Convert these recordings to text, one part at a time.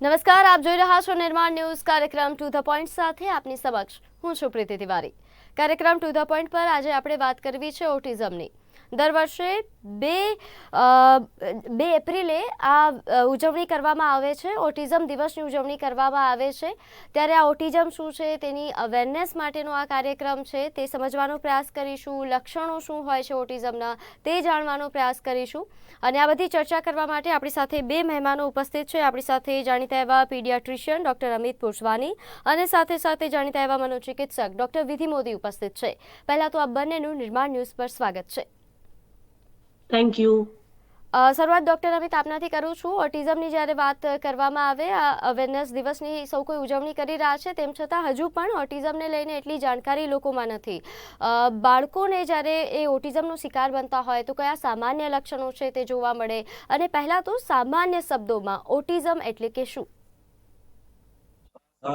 નમસ્કાર, આપ જોઈ રહ્યા છો નિર્માણ ન્યૂઝ કાર્યક્રમ ટુ ધ પોઈન્ટ સાથે આપની સમક્ષ. હું છું પ્રીતિ તિવારી. કાર્યક્રમ ટુ ધ પોઈન્ટ પર આજે આપણે વાત કરવી છે ઓટિઝમની. દર વર્ષે બે બે એપ્રિલે આ ઉજવણી કરવામાં આવે છે. ઓટિઝમ દિવસની ઉજવણી કરવામાં આવે છે. ત્યારે આ ઓટિઝમ શું છે, તેની અવેરનેસ માટેનો આ કાર્યક્રમ છે, તે સમજવાનો પ્રયાસ કરીશું, લક્ષણો શું હોય છે ઓટિઝમના, તે જાણવાનો પ્રયાસ કરીશું. અને આ બધી ચર્ચા કરવા માટે આપણી સાથે બે મહેમાનો ઉપસ્થિત છે. આપણી સાથે જાણીતા એવા પીડિયાટ્રિશિયન ડૉક્ટર અમિત પુરસવાની અને સાથે સાથે જાણીતા એવા મનોચિકિત્સક ડૉક્ટર વિધિ મોદી ઉપસ્થિત છે. પહેલાં તો આ બંનેનું નિર્માણ ન્યૂઝ પર સ્વાગત છે. થેન્ક યુ અ, શરૂઆત ડૉક્ટર અમિત આપનાથી કરું છું. ઓટિઝમની જ્યારે વાત કરવામાં આવે આ અવેરનેસ દિવસની સૌ કોઈ ઉજવણી કરી રહ્યા છે તેમ છતાં હજુ પણ ઓટિઝમને લઈને એટલી જાણકારી લોકોમાં નથી. અ, બાળકોને જ્યારે એ ઓટિઝમનો શિકાર બનતા હોય તો કયા સામાન્ય લક્ષણો છે તે જોવા મળે? અને પહેલાં તો સામાન્ય શબ્દોમાં ઓટિઝમ એટલે કે શું?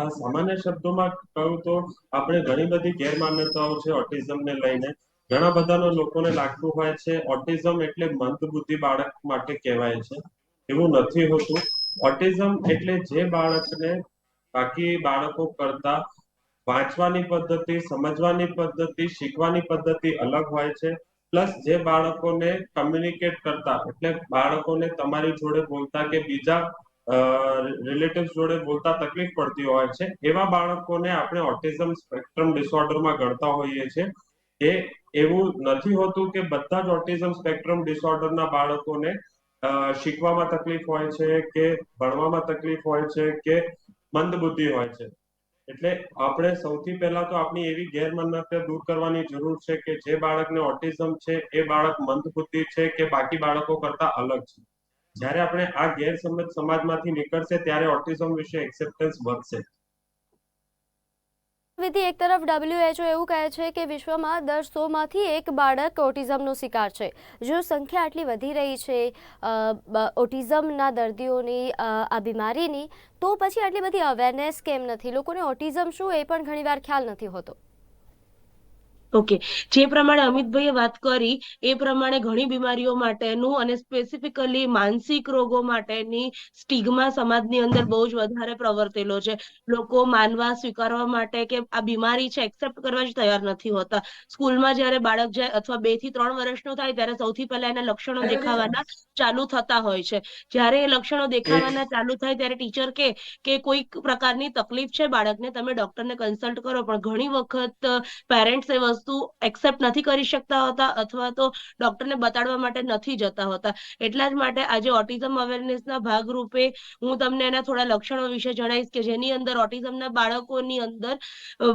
સામાન્ય શબ્દોમાં કહું તો આપણે ઘણી બધી ગેરમાન્યતાઓ છે ઓટિઝમને લઈને. ઘણા બધાનો લોકોને લાગતું હોય છે ઓટિઝમ એટલે મંદબુદ્ધિ બાળક માટે કહેવાય છે. એવું નથી હોતું. ઓટિઝમ એટલે જે બાળકને બાકી બાળકો કરતા વાંચવાની પદ્ધતિ, સમજવાની પદ્ધતિ, શીખવાની પદ્ધતિ અલગ હોય છે. પ્લસ જે બાળકોને કમ્યુનિકેટ કરતા, એટલે બાળકોને તમારી જોડે બોલતા કે બીજા રિલેટિવ્સ જોડે બોલતા તકલીફ પડતી હોય છે. એવા બાળકોને આપણે ઓટિઝમ સ્પેક્ટ્રમ ડિસઓર્ડરમાં ગણતા હોઈએ છીએ. એ એવું નથી હોતું કે બધા જ ઓટિઝમ સ્પેક્ટ્રમ ડિસઓર્ડરના બાળકોને શીખવામાં તકલીફ હોય છે કે ભણવામાં તકલીફ હોય છે કે મંદબુદ્ધિ હોય છે. એટલે આપણે સૌથી પહેલા તો આપણી એવી ગેરમાન્યતા દૂર કરવાની જરૂર છે કે જે બાળકને ઓટિઝમ છે એ બાળક મંદબુદ્ધિ છે કે બાકી બાળકો કરતા અલગ છે. જ્યારે આપણે આ ગેરસમજ સમાજમાંથી નીકળશે ત્યારે ઓટિઝમ વિશે એક્સેપ્ટન્સ વધશે. વિધિ એક તરફ WHO એવું કહે છે કે વિશ્વમાં દર સોમાંથી એક બાળક ઓટિઝમનો શિકાર છે. જો સંખ્યા આટલી વધી રહી છે ઓટિઝમના દર્દીઓની આ બીમારીની, તો પછી આટલી બધી અવેરનેસ કેમ નથી? લોકોને ઓટિઝમ શું એ પણ ઘણીવાર ખ્યાલ નથી હોતો. ઓકે જે પ્રમાણે અમિતભાઈએ વાત કરી એ પ્રમાણે ઘણી બીમારીઓ માટેનું અને સ્પેસિફિકલી માનસિક રોગો માટેની સ્ટિગ્મા સમાજની અંદર બહુ જ વધારે પ્રવર્તેલો છે. લોકો માનવા સ્વીકારવા માટે કે આ બીમારી છે એક્સેપ્ટ કરવા જ તૈયાર નથી હોતા. સ્કૂલમાં જ્યારે બાળક જાય અથવા બેથી ત્રણ વર્ષનો થાય ત્યારે સૌથી પહેલા એના લક્ષણો દેખાવાના ચાલુ થતા હોય છે. જ્યારે એ લક્ષણો દેખાવાના ચાલુ થાય ત્યારે ટીચર કે કે કોઈક પ્રકારની તકલીફ છે બાળકને તમે ડોક્ટરને કન્સલ્ટ કરો. પણ ઘણી વખત પેરેન્ટ્સ એ વસ્તુ એક્સેપ્ટ નથી કરી શકતા હોતા અથવા તો ડોક્ટરને બતાડવા માટે નથી જતા હોતા. એટલા જ માટે આજે ઓટિઝમ અવેરનેસના ભાગરૂપે હું તમને એના થોડા લક્ષણો વિશે જણાવીશ કે જેની અંદર ઓટિઝમના બાળકોની અંદર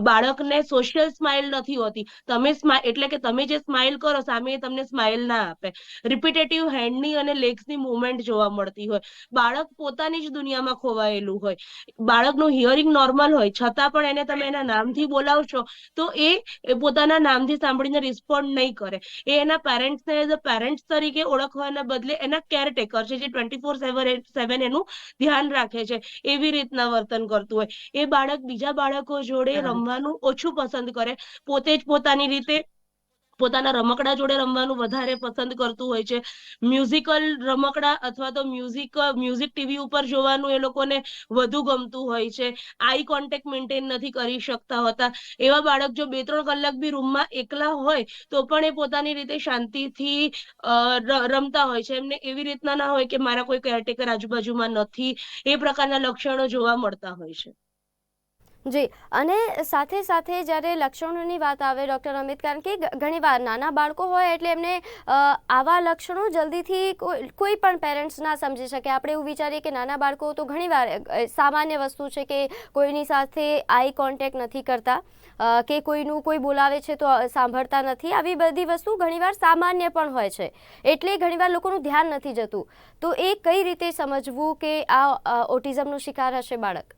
બાળકને સોશિયલ સ્માઇલ નથી હોતી. તમે એટલે કે તમે જે સ્માઇલ કરો સામે તમને સ્માઇલ ના આપે. રિપીટેટિવ હેન્ડની અને લેગ્સની મુવમેન્ટ જોવા મળતી હોય. બાળક પોતાની જ દુનિયામાં ખોવાયેલું હોય. બાળકનું હિયરિંગ નોર્મલ હોય. છતાં પણ એને તમે એના નામથી બોલાવશો તો એ એ પોતાના નામથી સાંભળીને રિસ્પોન્ડ નહીં કરે. એ એના પેરેન્ટ્સને એઝ અ પેરેન્ટ્સ તરીકે ઓળખવાના બદલે એના કેરટેકર છે જે ટ્વેન્ટી ફોર સેવન એનું ધ્યાન રાખે છે એવી રીતના વર્તન કરતું હોય. એ બાળક બીજા બાળકો જોડે રમવાનું ઓછું પસંદ કરે. પોતે જ પોતાની રીતે પોતાના રમકડા જોડે રમવાનું વધારે પસંદ કરતું હોય છે. મ્યુઝિકલ રમકડા અથવા તો મ્યુઝિક મ્યુઝિક ટીવી ઉપર જોવાનું એ લોકોને વધુ ગમતું હોય છે. આઈ કોન્ટેક્ટ મેન્ટેન નથી કરી શકતા હોતા. એવા બાળક જો બે ત્રણ કલાક બી રૂમમાં એકલા હોય, તો પણ એ પોતાની રીતે શાંતિથી રમતા હોય છે. એમને એવી રીતના ના હોય કે મારા કોઈ કેરટેકર આજુબાજુમાં નથી. એ પ્રકારના લક્ષણો જોવા મળતા હોય છે. જી, અને સાથે સાથે જ્યારે લક્ષણોની વાત આવે ડૉક્ટર અમિત, કારણ કે ઘણીવાર નાના બાળકો હોય એટલે એમને આવા લક્ષણો જલ્દીથી કોઈ પણ પેરેન્ટ્સ ના સમજી શકે. આપણે એવું વિચારીએ કે નાના બાળકો તો ઘણીવાર સામાન્ય વસ્તુ છે કે કોઈની સાથે આઈ કોન્ટેક્ટ નથી કરતા કે કોઈનું કોઈ બોલાવે છે તો સાંભળતા નથી. આવી બધી વસ્તુ ઘણીવાર સામાન્ય પણ હોય છે. એટલે ઘણીવાર લોકોનું ધ્યાન નથી જતું. તો એ કઈ રીતે સમજવું કે આ ઓટિઝમનો શિકાર હશે બાળક?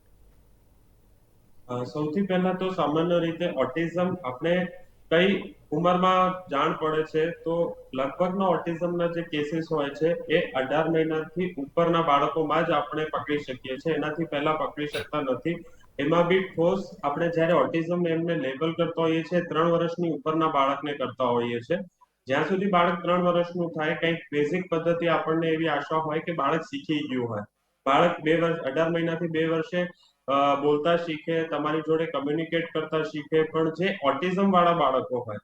સૌથી પહેલા તો સામાન્ય રીતે ઓટિઝમ આપણે કઈ ઉંમરમાં જાણ પડે છે, તો લગભગના ઓટિઝમના જે કેસીસ હોય છે, એ અઢાર મહિનાથી ઉપરના બાળકોમાં જ આપણે પકડી શકીએ છીએ. એનાથી પહેલા પકડી શકતા નથી. એમાં બી ઠોસ આપણે જ્યારે ઓટિઝમ એમને લેબલ કરતા હોઈએ છીએ, ત્રણ વર્ષની ઉપરના બાળકને કરતા હોઈએ છીએ. જ્યાં સુધી બાળક ત્રણ વર્ષનું થાય, કંઈક બેઝિક પદ્ધતિ આપણને એવી આશા હોય કે બાળક શીખી ગયું હોય. બાળક બે વર્ષ, અઢાર મહિનાથી બે વર્ષે બોલતા શીખે, તમારી જોડે કમ્યુનિકેટ કરતા શીખે, પણ જે ઓટિઝમ વાળા બાળકો હોય,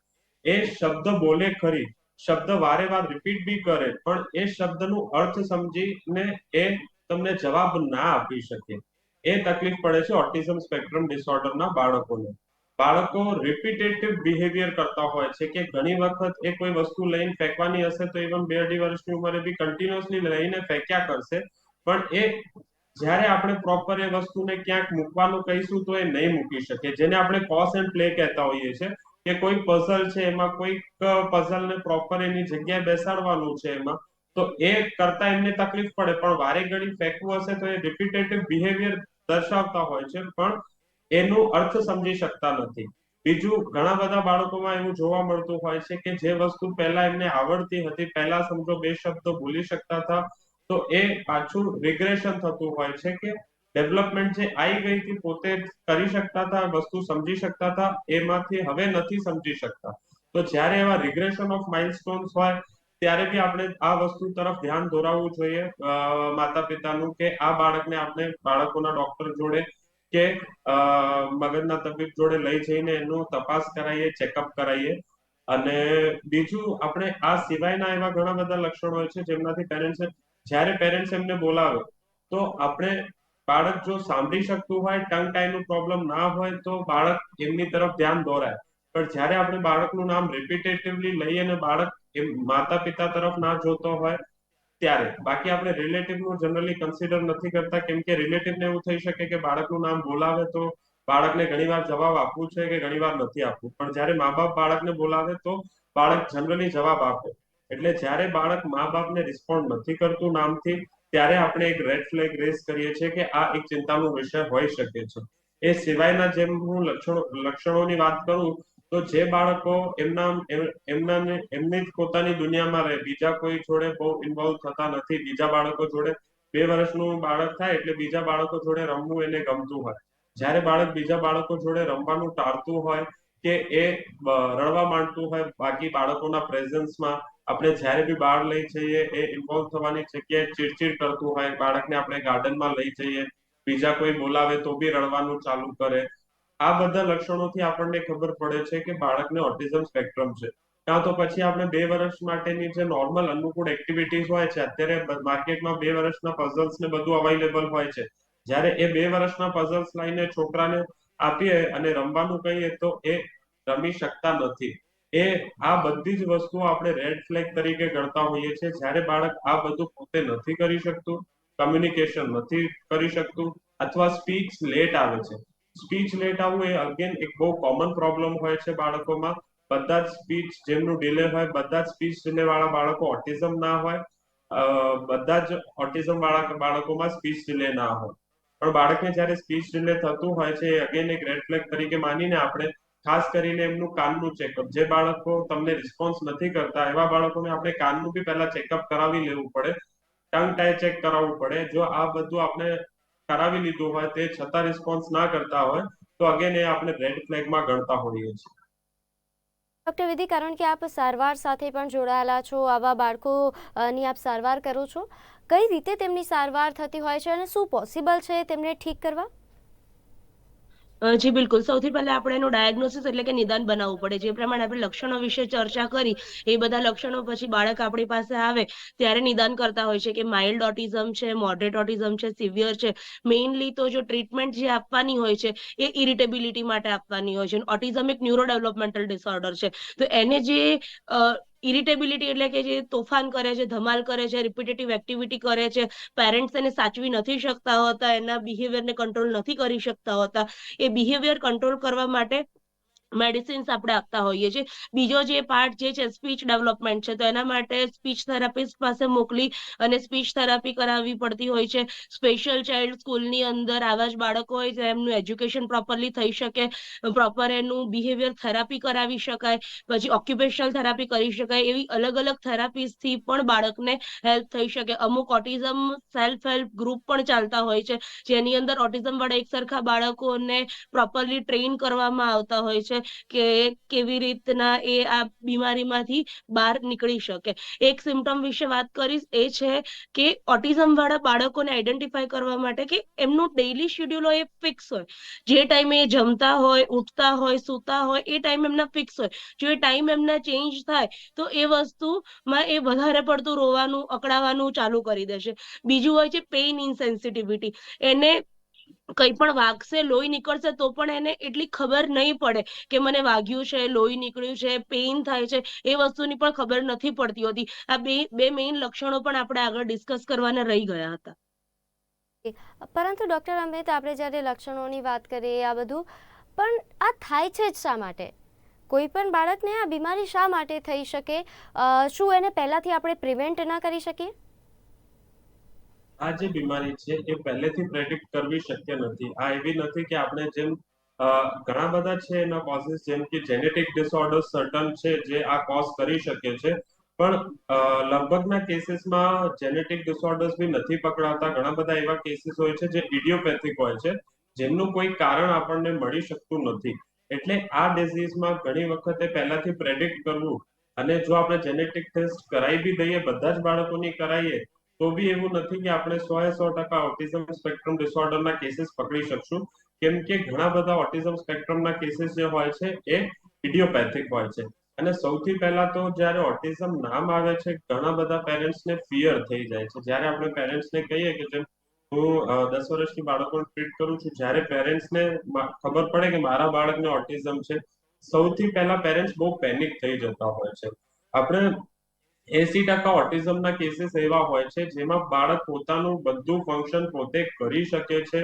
એ શબ્દ બોલે ખરી, શબ્દ વારે વાર રિપીટ બી કરે, પણ એ શબ્દનું અર્થ સમજીને એ તમને જવાબ ના આપી શકે. એ તકલીફ પડે છે ઓટિઝમ સ્પેક્ટ્રમ ડિસઓર્ડરના બાળકોને. બાળકો રિપીટેટિવ બિહેવિયર કરતા હોય છે કે ઘણી વખત એ કોઈ વસ્તુ લઈને ફેંકવાની હશે તો ઇવન બે અઢી વર્ષની ઉંમરે બી કન્ટિન્યુઅસલી લઈને ફેંક્યા કરશે, પણ એ જ્યારે આપણે પ્રોપર એ વસ્તુને ક્યાંક મૂકવાનું કહીશું તો એ નહીં મૂકી શકે જેને આપણે કોસ એન્ડ પ્લે કહેતા હોઈએ છીએ, કે કોઈ પઝલ છે એમાં કોઈક પઝલ ને પ્રોપર એની જગ્યાએ બેસાડવાનું છે એમાં, તો એ કરતા એમને તકલીફ પડે. પણ વારે ઘડી ફેંકવું હશે તો એ રિપીટેટિવ બિહેવિયર દર્શાવતા હોય છે, પણ એનું અર્થ સમજી શકતા નથી. બીજું, ઘણા બધા બાળકોમાં એવું જોવા મળતું હોય છે કે જે વસ્તુ પહેલા એમને આવડતી હતી, પહેલા સમજો બે શબ્દો ભૂલી શકતા હતા તો એ પાછું રિગ્રેશન થતું હોય છે કે ડેવલપમેન્ટ જે આવી ગઈ હતી પોતે કરી શકતા હતા, વસ્તુ સમજી શકતા હતા, એમાંથી હવે નથી સમજી શકતા. તો જ્યારે એવા રિગ્રેશન ઓફ માઇલસ્ટોન્સ હોય, ત્યારે બી આપણે આ વસ્તુ તરફ ધ્યાન દોરાવવું જોઈએ માતા પિતાનું કે આ બાળકને આપણે બાળકોના ડોક્ટર જોડે કે મગજના તબીબ જોડે લઈ જઈને એનું તપાસ કરાવીએ ચેકઅપ કરાવીએ અને બીજું, આપણે આ સિવાયના એવા ઘણા બધા લક્ષણો હોય છે જેમનાથી પેરેન્ટ્સ જ્યારે પેરેન્ટ્સ એમને બોલાવે, તો આપણે બાળક જો સાંભળી શકતું હોય ટંગ ટાઈનું પ્રોબ્લેમ ના હોય, તો બાળક એમની તરફ ધ્યાન દોરાય. પણ જ્યારે આપણે બાળકનું નામ રિપીટેટિવલી લઈએ અને બાળક એમ માતા પિતા તરફ ના જોતો હોય, ત્યારે. બાકી આપણે રિલેટિવનું જનરલી કન્સિડર નથી કરતા, કેમ કે રિલેટિવને એવું થઈ શકે કે બાળકનું નામ બોલાવે તો બાળકને ઘણીવાર જવાબ આપવું છે કે ઘણીવાર નથી આપવું. પણ જ્યારે મા બાપ બાળકને બોલાવે તો બાળક જનરલી જવાબ આપે. એટલે જ્યારે બાળક મા બાપને રિસ્પોન્ડ નથી કરતું નામથી, ત્યારે આપણે એક રેડ ફ્લેગ રેસ કરીએ છીએ કે આ એક ચિંતાનો વિષય હોઈ શકે છે. એ સિવાયના જેમ હું લક્ષણો, લક્ષણોની વાત કરું, તો જે બાળકો એમના એમના એમની જ પોતાની દુનિયામાં રહે, બીજા કોઈ જોડે બહુ ઇન્વોલ્વ થતા નથી, બીજા બાળકો જોડે બે વર્ષનું બાળક થાય એટલે બીજા બાળકો જોડે રમવું એને ગમતું હોય. જ્યારે બાળક બીજા બાળકો જોડે રમવાનું ટાળતું હોય કે એ રડવા માંડતું હોય બાકી બાળકોના પ્રેઝન્સમાં આપણે જ્યારે બી બહાર લઈ જઈએ, એ ઇન્વોલ્વ થવાની જગ્યાએ ચીડચીડ કરતું હોય, બાળકને આપણે ગાર્ડનમાં લઈ જઈએ, બીજા કોઈ બોલાવે તો બી રડવાનું ચાલુ કરે. આ બધા લક્ષણોથી આપણને ખબર પડે છે કે બાળકને ઓટિઝમ સ્પેક્ટ્રમ છે. કાં તો પછી આપણે બે વર્ષ માટેની જે નોર્મલ અનુકૂળ એક્ટિવિટીઝ હોય છે, અત્યારે માર્કેટમાં બે વર્ષના પઝલ્સ ને બધું અવેલેબલ હોય છે. જ્યારે એ બે વર્ષના પઝલ્સ લઈને છોકરાને આપીએ અને રમવાનું કહીએ તો એ રમી શકતા નથી. એ આ બધી જ વસ્તુઓ આપણે રેડ ફ્લેગ તરીકે ગણતા હોઈએ છીએ. જ્યારે બાળક આ બધું પોતે નથી કરી શકતું કમ્યુનિકેશન નથી કરી શકતું અથવા સ્પીચ લેટ આવે છે. સ્પીચ લેટ આવવું એ અગેન એક બહુ કોમન પ્રોબ્લેમ હોય છે બાળકોમાં. બધા જ સ્પીચ જેમનું ડિલે હોય, બધા જ સ્પીચ ડિલે વાળા બાળકો ઓટિઝમ ના હોય. બધા જ ઓટિઝમ વાળા બાળકોમાં સ્પીચ ડિલે ના હોય. પણ બાળકને જ્યારે સ્પીચ ડિલે થતું હોય છે અગેન એક રેડ ફ્લેગ તરીકે માનીને આપણે ખાસ કરીને એમનું કાનનું ચેકઅપ જે બાળકો તમને રિસ્પોન્સ નથી કરતા, એવા બાળકોને આપણે કાનનું બી પહેલા ચેકઅપ કરાવી લેવું પડે. ટંગ ટાઈ ચેક કરાવવું પડે. જો આ બધું આપણે કરાવી લીધું હોય, તે છતાં રિસ્પોન્સ ના કરતા હોય, તો અગેન એ આપણે રેડ ફ્લેગમાં ગણતા હોઈએ છીએ. ડૉક્ટર વિધિ, કારણ કે આપ સારવાર સાથે પણ જોડાયેલા છો, આવા બાળકોની આપ સારવાર કરો છો, કઈ રીતે તેમની સારવાર થતી હોય છે અને શું પોસિબલ છે તેમને ઠીક કરવા? જી, બિલકુલ. સૌથી પહેલા આપણે એનું ડાયગ્નોસિસ એટલે કે નિદાન બનાવવું પડે. જે પ્રમાણે આપણે લક્ષણો વિશે ચર્ચા કરી, એ બધા લક્ષણો પછી બાળક આપણી પાસે આવે, ત્યારે નિદાન કરતા હોય છે કે માઇલ્ડ ઓટિઝમ છે મોડરેટ ઓટિઝમ છે સિવિયર છે. મેઇનલી તો જો ટ્રીટમેન્ટ જે આપવાની હોય છે, એ ઇરિટેબિલિટી માટે આપવાની હોય છે. ઓટિઝમ એક ન્યુરો ડેવલપમેન્ટલ ડિસઓર્ડર છે. તો એને જે ઇરિટેબિલિટી એટલે કે જે તોફાન કરે છે, ધમાલ કરે છે રિપીટેટિવ એક્ટિવિટી કરે છે પેરેન્ટ્સ એને સાચવી નથી શકતા હોતા, એના બિહેવિયરને કંટ્રોલ નથી કરી શકતા હોતા. એ બિહેવિયર કંટ્રોલ કરવા માટે મેડિસિન્સ આપણે આપતા હોઈએ છીએ. બીજો જે પાર્ટ જે છે સ્પીચ ડેવલપમેન્ટ છે, તો એના માટે સ્પીચ થેરાપિસ્ટ પાસે મોકલી અને સ્પીચ થેરાપી કરાવવી પડતી હોય છે. સ્પેશિયલ ચાઇલ્ડ સ્કૂલની અંદર આવા જ બાળકો હોય છે, એમનું એજ્યુકેશન પ્રોપરલી થઈ શકે પ્રોપર એનું બિહેવિયર થેરાપી કરાવી શકાય, પછી ઓક્યુપેશનલ થેરાપી કરી શકાય, એવી અલગ અલગ થેરાપીસથી પણ બાળકને હેલ્પ થઈ શકે. અમુક ઓટિઝમ સેલ્ફ હેલ્પ ગ્રુપ પણ ચાલતા હોય છે, જેની અંદર ઓટિઝમ વાળા એક સરખા બાળકોને પ્રોપરલી ટ્રેન કરવામાં આવતા હોય છે. કે કેવી રીતના એ આ બીમારીમાંથી બહાર નીકળી શકે. એક સિમ્ટમ વિશે વાત કરીશ એ છે કે ઓટિઝમ વાળા બાળકોને આઈડેન્ટિફાય કરવા માટે કે એમનું ડેઇલી શેડ્યુલ હોય એ ફિક્સ હોય. જે ટાઈમે એ જમતા હોય, ઉઠતા હોય, સૂતા હોય, એ ટાઈમ એમના ફિક્સ હોય. જો એ ટાઈમ એમના ચેન્જ થાય, તો એ વસ્તુમાં એ વધારે પડતું રોવાનું, અકળાવાનું ચાલુ કરી દેશે. બીજું હોય છે પેઇન ઇનસેન્સિટિવિટી એને કંઈ પણ વાગશે, લોહી નીકળશે, તો પણ એને એટલી ખબર નહીં પડે કે મને વાગ્યું છે, લોહી નીકળ્યું છે પેઇન થાય છે, એ વસ્તુની પણ ખબર નથી પડતી હોતી. આ બે બે મેઇન લક્ષણો પણ આપણે આગળ ડિસ્કસ કરવાના રહી ગયા હતા. પરંતુ ડૉક્ટર અમિત, આપણે જ્યારે લક્ષણોની વાત કરીએ, આ બધું, પણ આ થાય છે જ શા માટે? કોઈ પણ બાળકને આ બીમારી શા માટે થઈ શકે? શું એને પહેલાંથી આપણે પ્રિવેન્ટ ના કરી શકીએ? આ જે બીમારી છે એ પહેલેથી પ્રેડિક્ટ કરવી શક્ય નથી. આ એવી નથી કે આપણે જેમ ઘણા બધા છે એના કોઝિસ જેમ કે જેનેટિક ડિસઓર્ડર સર્ટન છે જે આ કોઝ કરી શકે છે. પણ લગભગના કેસીસમાં જેનેટિક ડિસઓર્ડર્સ બી નથી પકડાતા. ઘણા બધા એવા કેસીસ હોય છે જે ઇડિયોપેથિક હોય છે, જેમનું કોઈ કારણ આપણને મળી શકતું નથી. એટલે આ ડિઝીઝમાં ઘણી વખતે પહેલાથી પ્રેડિક્ટ કરવું અને જો આપણે જેનેટિક ટેસ્ટ કરાવી બી દઈએ, બધા જ બાળકોની કરાવીએ તો બી એવું નથી કે આપણે સો એ સો ટકા ઓટિઝમ સ્પેક્ટ્રમ ડિસઓર્ડરના કેસીસ પકડી શકશું. કેમ કે ઘણા બધા ઓટિઝમ સ્પેક્ટ્રમના કેસીસ જે હોય છે એ ઇડિયોપેથિક હોય છે. અને સૌથી પહેલા તો જ્યારે ઓટિઝમ નામ આવે છે, ઘણા બધા પેરેન્ટ્સને ફિયર થઈ જાય છે. જ્યારે આપણે પેરેન્ટ્સને કહીએ કે જેમ હું દસ વર્ષની બાળકોને ટ્રીટ કરું છું, જ્યારે પેરેન્ટ્સને ખબર પડે કે મારા બાળકને ઓટિઝમ છે, સૌથી પહેલા પેરેન્ટ્સ બહુ પેનિક થઈ જતા હોય છે. આપણે એસી ટકા ઓટિઝમના કેસીસ એવા હોય છે જેમાં બાળક પોતાનું બધું ફંક્શન પોતે કરી શકે છે,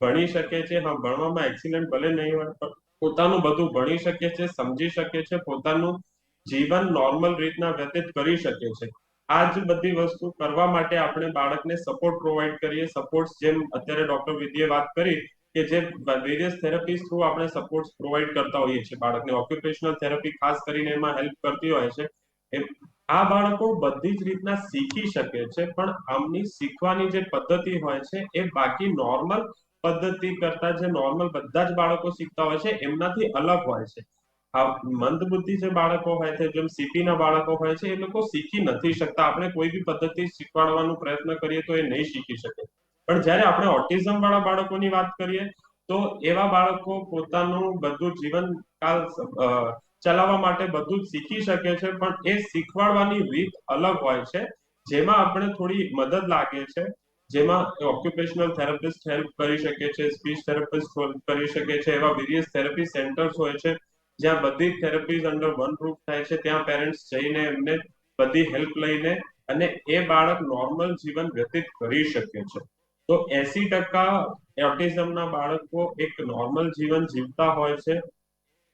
ભણી શકે છે. હા, ભણવામાં એક્સિલન્ટ ભલે નહીં હોય, પણ પોતાનું બધું ભણી શકે છે, સમજી શકે છે, પોતાનું જીવન નોર્મલ રીતના વ્યતીત કરી શકે છે. આ જ બધી વસ્તુ કરવા માટે આપણે બાળકને સપોર્ટ પ્રોવાઈડ કરીએ. સપોર્ટ જેમ અત્યારે ડોક્ટર વિધિએ વાત કરી કે જે વેરિયસ થેરાપીઝ થ્રુ આપણે સપોર્ટ પ્રોવાઈડ કરતા હોઈએ છીએ બાળકને. ઓક્યુપેશનલ થેરપી ખાસ કરીને એમાં હેલ્પ કરતી હોય છે. એ આ બાળકો બધી જ રીતના શીખી શકે છે, પણ આમની શીખવાની જે પદ્ધતિ હોય છે, એ બાકી નોર્મલ પદ્ધતિ કરતા જે નોર્મલ બધા જ બાળકો શીખતા હોય છે, એમનાથી અલગ હોય છે. આ મંદબુદ્ધિ જે બાળકો હોય છે, જેમ સીપીના બાળકો હોય છે, એ લોકો શીખી નથી શકતા. આપણે કોઈ બી પદ્ધતિ શીખવાડવાનો પ્રયત્ન કરીએ તો એ નહીં શીખી શકે. પણ જ્યારે આપણે ઓટિઝમ વાળા બાળકોની વાત કરીએ, તો એવા બાળકો પોતાનું બધું જીવનકાળ ચલાવવા માટે બધું શીખી શકે છે, પણ એ શીખવાડવાની રીત અલગ હોય છે. જેમાં આપણે થોડી મદદ લાગે છે, જેમાં ઓક્યુપેશનલ થેરાપિસ્ટ હેલ્પ કરી શકે છે સ્પીચ થેરાપિસ્ટ કરી શકે છે, એવા વેરિયસ થેરાપી સેન્ટર્સ હોય છે, જ્યાં બધી થેરાપીઝ અંડર વન રૂફ થાય છે. ત્યાં પેરેન્ટ્સ જઈને એમને બધી હેલ્પ લઈને અને એ બાળક નોર્મલ જીવન વ્યતીત કરી શકે છે. તો એસી ટકા ઓટિઝમના બાળકો એક નોર્મલ જીવન જીવતા હોય છે.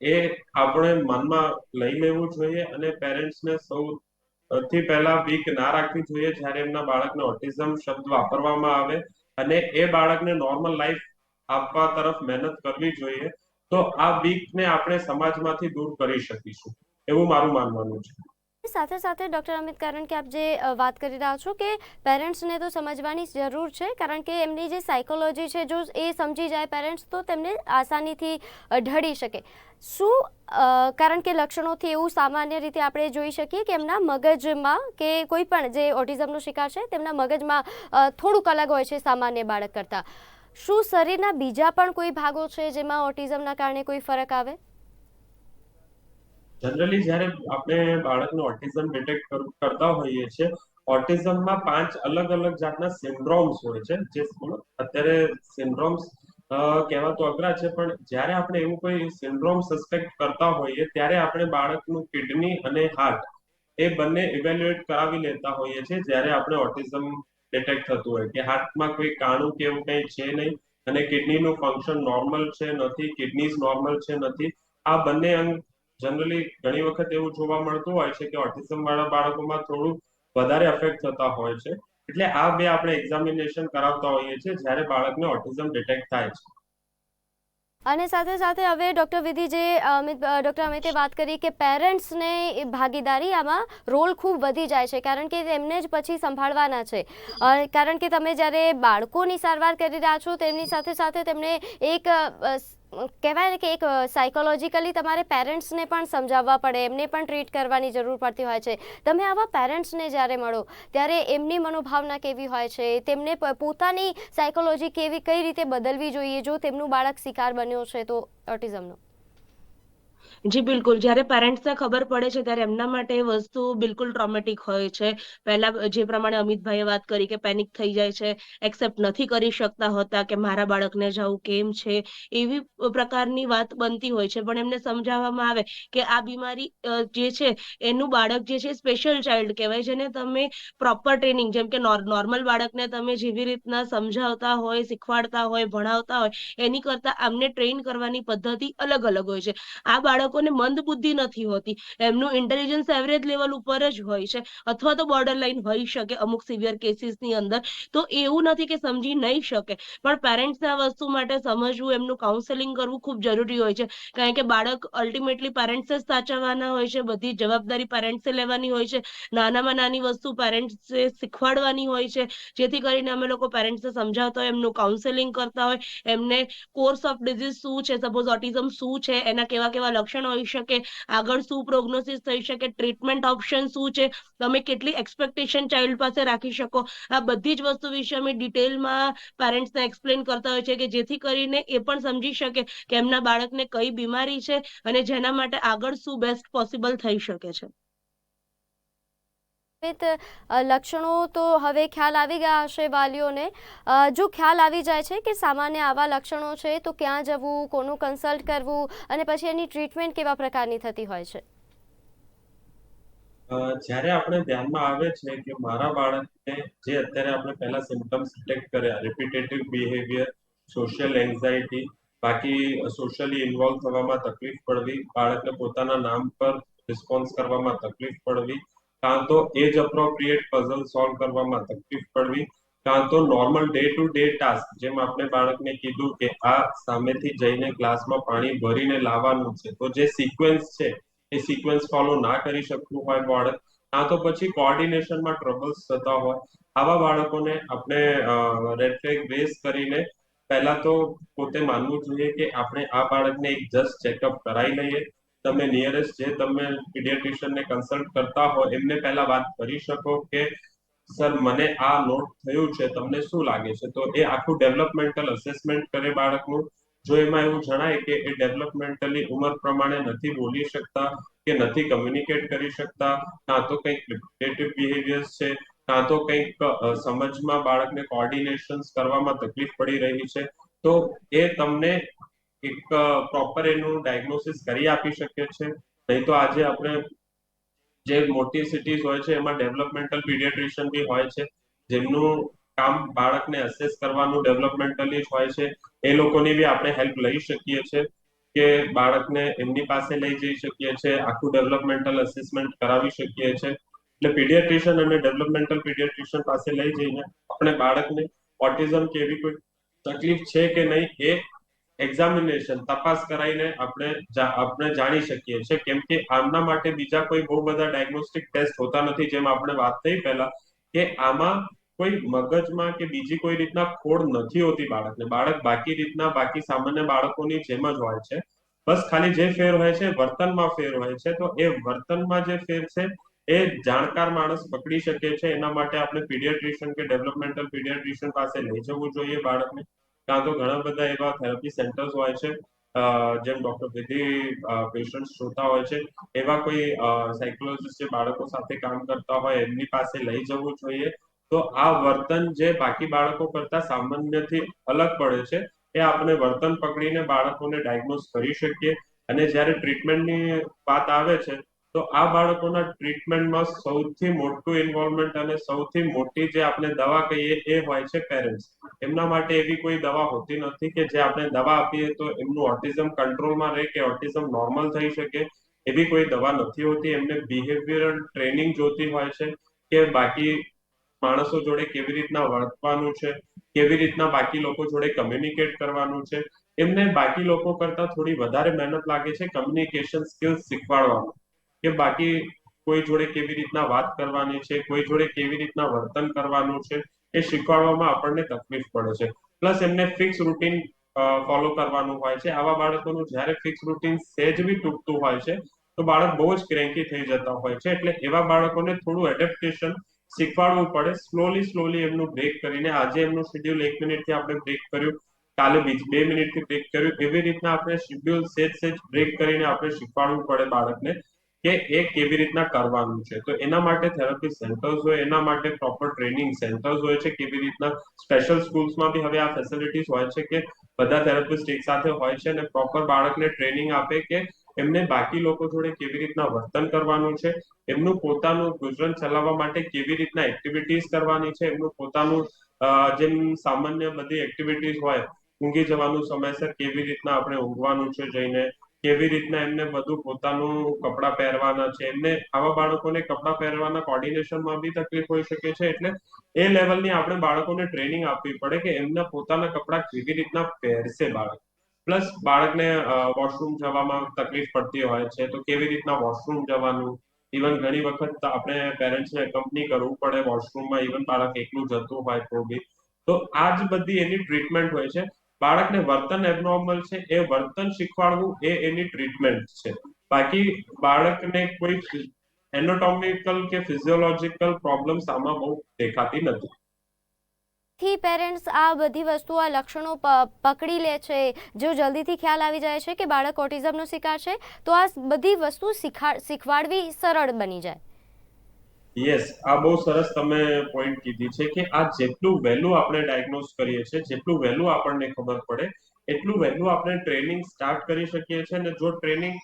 એ આપણે મનમાં લઈ લેવું જોઈએ અને પેરેન્ટ્સને સૌથી પહેલા બીક ના રાખવી જોઈએ જ્યારે એમના બાળકને ઓટિઝમ શબ્દ વાપરવામાં આવે અને એ બાળકને નોર્મલ લાઈફ આપવા તરફ મહેનત કરવી જોઈએ તો આ બીકને આપણે સમાજમાંથી દૂર કરી શકીશું. એવું મારું માનવાનું છે. સાથે સાથે ડૉક્ટર અમિત, કારણ કે આપ જે વાત કરી રહ્યા છો કે પેરેન્ટ્સને તો સમજવાની જરૂર છે, કારણ કે એમની જે સાયકોલોજી છે, જો એ સમજી જાય પેરેન્ટ્સ, તો તેમને આસાનીથી ઢળી શકે. શું કારણ કે લક્ષણોથી એવું સામાન્ય રીતે આપણે જોઈ શકીએ કે એમના મગજમાં કે કોઈ પણ જે ઓટિઝમનો શિકાર છે, તેમના મગજમાં થોડુંક અલગ હોય છે સામાન્ય બાળક કરતાં. શું શરીરના બીજા પણ કોઈ ભાગો છે જેમાં ઓટિઝમના કારણે કોઈ ફરક આવે? જનરલી જ્યારે આપણે બાળકનું ઓટિઝમ ડિટેક્ટ કરતા હોઈએ છીએ ઓટિઝમમાં પાંચ અલગ અલગ જાતના સિન્ડ્રોમ્સ હોય છે, જે અત્યારે સિન્ડ્રોમ્સ કહેવાતો અઘરા છે, પણ જ્યારે આપણે એવું કોઈ સિન્ડ્રોમ સસ્પેક્ટ કરતા હોઈએ, ત્યારે આપણે બાળકનું કિડની અને હાર્ટ એ બંને ઇવેલ્યુએટ કરાવી લેતા હોઈએ છીએ, જ્યારે આપણે ઓટિઝમ ડિટેક્ટ થતું હોય કે હાર્ટમાં કોઈ કાણું કે એવું કંઈ છે નહીં અને કિડનીનું ફંક્શન નોર્મલ છે, નથી કિડનીઝ નોર્મલ છે, નથી, આ બંને અંગ જનરલી ઘણી વખત એવું જોવા મળતું હોય છે કે ઓટિઝમ વાળા બાળકોમાં થોડું વધારે અફેક્ટ થતા હોય છે. એટલે આ બે આપણે એક્ઝામિનેશન કરાવતા હોઈએ છીએ જ્યારે બાળકને ઓટિઝમ ડિટેક્ટ થાય છે. અને સાથે સાથે હવે ડૉક્ટર વિધિ જે અમિત ડૉક્ટર અમિતે વાત કરી કે પેરેન્ટ્સને ભાગીદારી આમાં રોલ ખૂબ વધી જાય છે, કારણ કે તેમને જ પછી સંભાળવાના છે. કારણ કે તમે જ્યારે બાળકોની સારવાર કરી રહ્યા છો, તેમની સાથે સાથે તેમને એક કહેવાય કે એક સાયકોલોજીકલી તમારે પેરેન્ટ્સને પણ સમજાવવા પડે, એમને પણ ટ્રીટ કરવાની જરૂર પડતી હોય છે. તમે આવા પેરેન્ટ્સને જ્યારે મળો, ત્યારે એમની મનોભાવના કેવી હોય છે? તેમને પોતાની સાયકોલોજી કેવી, કઈ રીતે બદલવી જોઈએ? જો તેમનું બાળક શિકાર બન્યો છે તો ઓટિઝમનો જી, બિલકુલ. જ્યારે પેરેન્ટ્સને ખબર પડે છે, ત્યારે એમના માટે વસ્તુ બિલકુલ ટ્રોમેટિક હોય છે. પહેલા જે પ્રમાણે અમિતભાઈએ વાત કરી કે પેનિક થઈ જાય છે એક્સેપ્ટ નથી કરી શકતા હોતા કે મારા બાળકને જવું કેમ છે, એવી પ્રકારની વાત બનતી હોય છે. પણ એમને સમજાવવામાં આવે કે આ બીમારી જે છે, એનું બાળક જે છે સ્પેશિયલ ચાઇલ્ડ કહેવાય, જેને તમે પ્રોપર ટ્રેનિંગ જેમ કે નોર્મલ બાળકને તમે જેવી રીતના સમજાવતા હોય, શીખવાડતા હોય, ભણાવતા હોય, એની કરતા આમને ટ્રેન કરવાની પદ્ધતિ અલગ અલગ હોય છે. આ બાળકોને મંદ બુદ્ધિ નથી હોતી. એમનું ઇન્ટેલિજન્સ એવરેજ લેવલ ઉપર જ હોય છે અથવા તો બોર્ડર લાઈન હોઈ શકે અમુક સિવિયર કેસીસની અંદર. તો એવું નથી કે સમજી નહીં શકે. પણ પેરેન્ટ્સને આ વસ્તુ માટે સમજવું, એમનું કાઉન્સેલિંગ કરવું ખૂબ જરૂરી હોય છે. કારણ કે બાળક અલ્ટિમેટલી પેરેન્ટ્સ જ સાચવવાના હોય છે, બધી જવાબદારી પેરેન્ટ્સે લેવાની હોય છે. નાનામાં નાની વસ્તુ પેરેન્ટ્સે શીખવાડવાની હોય છે. જેથી કરીને અમે લોકો પેરેન્ટ્સને સમજાવતા હોય, એમનું કાઉન્સેલિંગ કરતા હોય. એમને કોર્સ ઓફ ડિઝીઝ શું છે સપોઝ ઓટિઝમ શું છે, એના કેવા કેવા લક્ષણ હોઈ શકે, આગળ શું પ્રોગ્નોસિસ થઈ શકે ટ્રીટમેન્ટ ઓપ્શન શું છે, તમે કેટલી એક્સપેક્ટેશન ચાઇલ્ડ પાસે રાખી શકો. આ બધી જ વસ્તુ વિશે અમે ડિટેલમાં પેરેન્ટ્સને એક્સપ્લેન કરતા હોય છે કે જેથી કરીને એ પણ સમજી શકે કે એમના બાળકને કઈ બીમારી છે અને જેના માટે આગળ શું બેસ્ટ પોસિબલ થઈ શકે છે. વિવિધ લક્ષણો તો હવે ખ્યાલ આવી ગયા હશે વાલીઓને. જો ખ્યાલ આવી જાય છે કે સામાન્ય આવા લક્ષણો છે, તો ક્યાં જવું, કોનું કન્સલ્ટ કરવું અને પછી એની ટ્રીટમેન્ટ કેવા પ્રકારની થતી હોય છે? જ્યારે આપણે ધ્યાનમાં આવે છે કે મારા બાળકને જે અત્યારે આપણે પહેલા સિમ્ટમ્સ ડિટેક્ટ કર્યા રિપીટેટિવ બિહેવિયર સોશિયલ એન્ઝાયટી બાકી સોશિયલી ઇન્વોલ્વ થવામાં તકલીફ પડવી, બાળકને પોતાના નામ પર રિસ્પોન્સ કરવામાં તકલીફ પડવી કાં તો એજ અપ્રોપ્રિએટ પઝલ સોલ્વ કરવામાં તકલીફ પડવી, કાં તો normal day to day task જેમ આપણે બાળકને કીધું કે આ સામેથી જઈને ગ્લાસમાં પાણી ભરીને લાવવાનું છે. તો જે સિક્વન્સ છે, એ સિક્વન્સ ફોલો ના કરી શકતું હોય બાળક, કાં તો પછી કોર્ડિનેશનમાં ટ્રબલ્સ થતા હોય. આવા બાળકોને આપણે રેડ ફ્લેગ કરીને પહેલા તો પોતે માનવું જોઈએ કે આપણે આ બાળકને એક જસ્ટ ચેકઅપ કરાવી લઈએ. તમે નિયરેસ્ટ જે તમે પીડિયાટ્રિશિયનને કન્સલ્ટ કરતા હો, એમને પહેલા વાત કરી શકો કે સર મને આ નોટ થયું છે, તમને શું લાગે છે? તો એ આખું ડેવલપમેન્ટલ અસેસમેન્ટ કરે બાળકનું. જો એમાં એવું જણાય કે એ ડેવલપમેન્ટલી ઉંમર પ્રમાણે નથી બોલી શકતા, કે નથી કમ્યુનિકેટ કરી શકતા કાં તો કંઈક રિપીટેટિવ બિહેવિયર્સ છે કાં તો કંઈક સમજમાં બાળકને કોર્ડિનેશન કરવામાં તકલીફ પડી રહી છે, તો એ તમને એક પ્રોપર એનું ડાયગ્નોસિસ કરી આપી શકીએ છે. નહીં તો આજે આપણે જે મોટી સિટીઝ હોય છે, એમાં ડેવલપમેન્ટલ પીડિયાટ્રિશિયન બી હોય છે, જેમનું કામ બાળકને અસેસ કરવાનું ડેવલપમેન્ટલી જ હોય છે, એ લોકોની બી આપણે હેલ્પ લઈ શકીએ છીએ કે બાળકને એમની પાસે લઈ જઈ શકીએ છીએ આખું ડેવલપમેન્ટલ અસેસમેન્ટ કરાવી શકીએ છીએ એટલે પીડિયાટ્રિશિયન અને ડેવલપમેન્ટલ પીડિયાટ્રિશિયન પાસે લઈ જઈને આપણે બાળકને ઓટિઝમ કે એવી કોઈ તકલીફ છે કે નહીં, એ એક્ઝામિનેશન તપાસ કરાઈને આપણે આપણે જાણી શકીએ છીએ કેમ કે આમના માટે બીજા કોઈ બહુ બધા ડાયગ્નોસ્ટિક ટેસ્ટ હોતા નથી જેમ આપણે વાત થઈ પહેલા કે આમાં કોઈ મગજમાં કે બીજી કોઈ રીતના ખોડ નથી હોતી બાળકને. બાળક બાકી રીતના, બાકી સામાન્ય બાળકોની જેમ જ હોય છે. બસ ખાલી જે ફેર હોય છે, વર્તનમાં ફેર હોય છે, તો એ વર્તનમાં જે ફેર છે, એ જાણકાર માણસ પકડી શકે છે. એના માટે આપણે પીડિયાટ્રિશિયન કે ડેવલપમેન્ટલ પીડિયાટ્રિશિયન પાસે લઈ જવું જોઈએ બાળકને. કાં તો ઘણા બધા એવા થેરાપી સેન્ટર્સ હોય છે જેમ ડોક્ટર વિધિ પેશન્ટ જોતા હોય છે, એવા કોઈ સાયકોલોજીસ્ટ જે બાળકો સાથે કામ કરતા હોય, એમની પાસે લઈ જવું જોઈએ. તો આ વર્તન જે બાકી બાળકો કરતા સામાન્યથી અલગ પડે છે, એ આપણે વર્તન પકડીને બાળકોને ડાયગ્નોઝ કરી શકીએ. અને જ્યારે ટ્રીટમેન્ટની વાત આવે છે તો આ બાળકોના ટ્રીટમેન્ટમાં સૌથી મોટું ઇન્વોલ્વમેન્ટ અને સૌથી મોટી જે આપણે દવા કહીએ એ હોય છે પેરેન્ટ્સ એમના માટે એવી કોઈ દવા હોતી નથી કે જે આપણે દવા આપીએ તો એમનું ઓટિઝમ કંટ્રોલમાં રહે કે ઓટિઝમ નોર્મલ થઈ શકે એવી કોઈ દવા નથી હોતી. એમને બિહેવિયરલ ટ્રેનિંગ જોતી હોય છે કે બાકી માણસો જોડે કેવી રીતના વર્તવાનું છે, કેવી રીતના બાકી લોકો જોડે કમ્યુનિકેટ કરવાનું છે. એમને બાકી લોકો કરતા થોડી વધારે મહેનત લાગે છે કમ્યુનિકેશન સ્કિલ્સ શીખવાડવામાં. કે બાકી કોઈ જોડે કેવી રીતના વાત કરવાની છે, કોઈ જોડે કેવી રીતના વર્તન કરવાનું છે, એ શીખવાડવામાં આપણને તકલીફ પડે છે. પ્લસ એમને ફિક્સ રૂટીન ફોલો કરવાનું હોય છે. આવા બાળકોનું જ્યારે ફિક્સ રૂટીન સહેજ બી તૂટતું હોય છે, તો બાળક બહુ જ ક્રેન્કી થઈ જતા હોય છે. એટલે એવા બાળકોને થોડું એડેપ્ટેશન શીખવાડવું પડે. સ્લોલી સ્લોલી એમનું બ્રેક કરીને આજે એમનું શેડ્યુલ એક મિનિટથી આપણે બ્રેક કર્યું, કાલે બીજ, બે મિનિટથી બ્રેક કર્યું, એવી રીતના આપણે શેડ્યુલ સેજ સેજ બ્રેક કરીને આપણે શીખવાડવું પડે બાળકને. કે એ કેવી રીતના કરવાનું છે? તો એના માટે થેરાપી સેન્ટર્સ હોય, એના માટે પ્રોપર ટ્રેનિંગ સેન્ટર્સ હોય છે, કેવી રીતના? સ્પેશિયલ સ્કૂલ્સમાં બી હવે આ ફેસિલિટીઝ હોય છે કે બધા થેરાપિસ્ટ એક સાથે હોય છે અને પ્રોપર બાળકને ટ્રેનિંગ આપે કે એમને બાકી લોકો જોડે કેવી રીતના વર્તન કરવાનું છે, એમનું પોતાનું ગુજરાન ચલાવવા માટે કેવી રીતના એક્ટિવિટીઝ કરવાની છે, એમનું પોતાનું જેમ સામાન્ય બધી એક્ટિવિટીઝ હોય, ઊંઘી જવાનું સમયસર કેવી રીતના આપણે ઊંઘવાનું છે જઈને કેવી રીતના એમને બધું પોતાનું કપડાં પહેરવાના છે? એમને આવા બાળકોને કપડાં પહેરવાના કોર્ડિનેશનમાં બી તકલીફ હોઈ શકે છે, એટલે એ લેવલની આપણે બાળકોને ટ્રેનિંગ આપવી પડે કે એમના પોતાના કપડાં કેવી રીતના પહેરશે બાળક. પ્લસ બાળકને વોશરૂમ જવામાં તકલીફ પડતી હોય છે, તો કેવી રીતના વોશરૂમ જવાનું? ઇવન ઘણી વખત આપણે પેરેન્ટ્સને કંપની કરવું પડે વોશરૂમમાં ઇવન બાળક એકલું જતું હોય તો બી. તો આ જ બધી એની ટ્રીટમેન્ટ હોય છે. બાળકને વર્તન એબનોર્મલ છે, એ વર્તન શીખવાડવું એ એની ટ્રીટમેન્ટ છે. બાકી બાળકને કોઈ એનાટોમિકલ કે ફિઝિયોલોજિકલ પ્રોબ્લેમ્સ આમાં બહુ દેખાતી નથી. થી પેરેન્ટ્સ આ બધી વસ્તુઓ આ લક્ષણો પકડી લે છે, જો જલ્દીથી ખ્યાલ આવી જાય છે કે બાળક ઓટિઝમનો શિકાર છે, તો આ બધી વસ્તુ શીખવાડવી સરળ બની જાય. યસ આ બહુ સરસ તમે પોઈન્ટ કીધી છે કે આ જેટલું વહેલું આપણે ડાયગ્નોઝ કરીએ છીએ, જેટલું વહેલું આપણને ખબર પડે, એટલું વહેલું આપણે ટ્રેનિંગ સ્ટાર્ટ કરી શકીએ છીએ અને જો ટ્રેનિંગ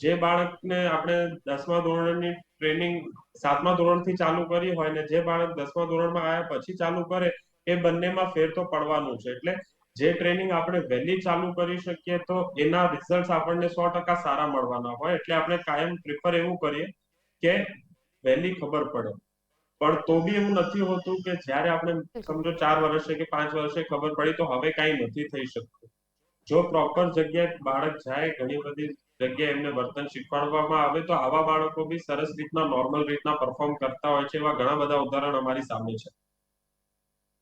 જે બાળકને આપણે દસમા ધોરણની ટ્રેનિંગ સાતમા ધોરણથી ચાલુ કરી હોય ને જે બાળક દસમા ધોરણમાં આવ્યા પછી ચાલુ કરે, એ બંનેમાં ફેર તો પડવાનું છે. એટલે જે ટ્રેનિંગ આપણે વહેલી ચાલુ કરી શકીએ તો એના રિઝલ્ટ આપણને સો ટકા સારા મળવાના હોય. એટલે આપણે કાયમ પ્રિફર એવું કરીએ કે વહેલી ખબર પડે. પણ તો બી એવું નથી હોતું કે જ્યારે આપણે સમજો ચાર વર્ષે કે પાંચ વર્ષે ખબર પડી તો હવે કાંઈ નથી થઈ શકતું. જો પ્રોપર જગ્યાએ બાળક જાય ઘણી બધી જગ્યાએ એમને વર્તન શીખવાડવામાં આવે તો આવા બાળકો બી સરસ રીતના નોર્મલ રીતના પરફોર્મ કરતા હોય છે એવા ઘણા બધા ઉદાહરણ અમારી સામે છે.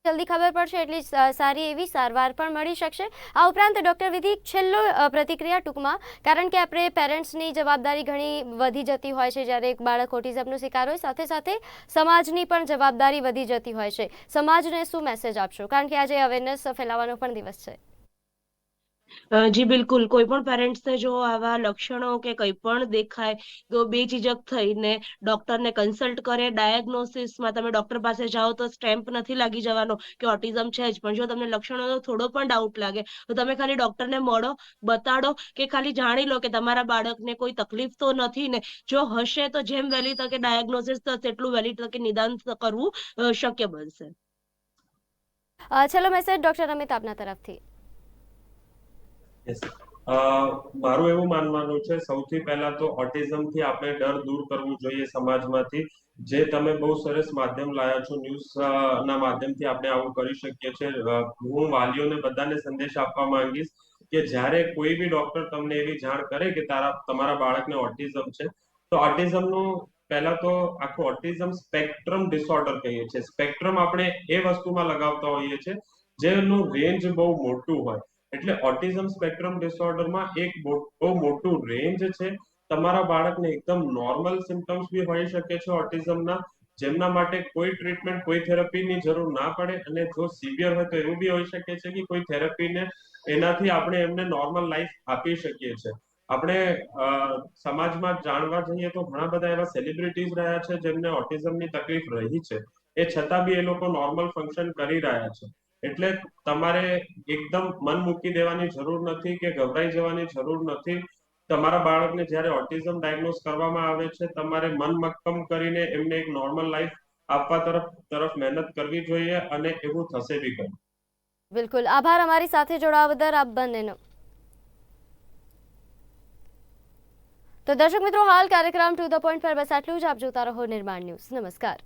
જલ્દી ખબર પડશે, એટલી સારી એવી સારવાર પણ મળી શકશે. આ ઉપરાંત ડૉક્ટર વિધિ છેલ્લો પ્રતિક્રિયા ટૂંકમાં, કારણ કે આપણે પેરેન્ટ્સની જવાબદારી ઘણી વધી જતી હોય છે, જ્યારે એક બાળક ઓટિઝમનો શિકાર હોય, સાથે સાથે સમાજની પણ જવાબદારી વધી જતી હોય છે. સમાજને શું મેસેજ આપશો? કારણ કે આજે અવેરનેસ ફેલાવવાનો પણ દિવસ છે. જી બિલકુલ. કોઈ પણ પેરેન્ટ્સને જો આવા લક્ષણો કે કંઈ પણ દેખાય, તો બેઝિજક થઈને ડોક્ટરને કન્સલ્ટ કરે. ડાયગ્નોસિસમાં તમે ડોક્ટર પાસે જાઓ તો સ્ટેમ્પ નથી લાગી જવાનો કે ઓટિઝમ છે જ, પણ જો તમને લક્ષણોનો થોડો પણ ડાઉટ લાગે, તો તમે ખાલી ડોક્ટરને મળો, બતાડો કે ખાલી જાણી લો કે તમારા બાળકને કોઈ તકલીફ તો નથી ને. જો હશે તો જેમ વહેલી તકે ડાયગ્નોસિસ થશે એટલું વહેલી તકે નિદાન કરવું શક્ય બનશે. ચલો મેસેજ ડોક્ટર અમિત આપના તરફથી. મારું એવું માનવાનું છે, સૌથી પહેલા તો ઓટિઝમથી આપણે ડર દૂર કરવું જોઈએ સમાજમાંથી. જે તમે બહુ સરસ માધ્યમ લાયા છો, ન્યૂઝ ના માધ્યમથી આપણે આવું કરી શકીએ છીએ. હું વાલીઓને બધાને સંદેશ આપવા માંગીશ કે જ્યારે કોઈ બી ડોક્ટર તમને એવી જાણ કરે કે તારા, તમારા બાળકને ઓટિઝમ છે, તો ઓટિઝમનું પહેલા તો આખું ઓટિઝમ સ્પેક્ટ્રમ ડિસઓર્ડર કહીએ છીએ. સ્પેક્ટ્રમ આપણે એ વસ્તુમાં લગાવતા હોઈએ છીએ જેનું રેન્જ બહુ મોટું હોય. એટલે ઓટિઝમ સ્પેક્ટ્રમ ડિસઓર્ડરમાં એક બહુ મોટું રેન્જ છે. તમારા બાળકને એકદમ નોર્મલ સિમ્પટમ્સ બી હોઈ શકે છે ઓટિઝમના જેમના માટે કોઈ ટ્રીટમેન્ટ કોઈ થેરપીની જરૂર ના પડે અને જો સિવિયર હોય તો એવું બી હોઈ શકે છે કે કોઈ થેરપીને એનાથી આપણે એમને નોર્મલ લાઈફ આપી શકીએ છીએ. આપણે સમાજમાં જાણવા જઈએ તો ઘણા બધા એવા સેલિબ્રિટીઝ રહ્યા છે જેમને ઓટિઝમની તકલીફ રહી છે. એ છતાં બી એ લોકો નોર્મલ ફંક્શન કરી રહ્યા છે. એટલે તમારે એકદમ મન મૂકી દેવાની જરૂર નથી કે ગભરાઈ જવાની જરૂર નથી. તમારા બાળકને જ્યારે ઓટિઝમ ડાયગ્નોઝ કરવામાં આવે છે, તમારે મન મક્કમ કરીને એમને એક નોર્મલ લાઈફ આપવા તરફ તરફ મહેનત કરવી જોઈએ અને એવું થશે બી ખરું. બિલકુલ. આભાર અમારી સાથે જોડાવા બદલ, આપ બંનેનો. તો દર્શક મિત્રો, હાલ કાર્યક્રમ ટુ ધ પોઈન્ટ પર બસ આટલું જ. આપ જોતા રહો નિર્માણ ન્યૂઝ. નમસ્કાર.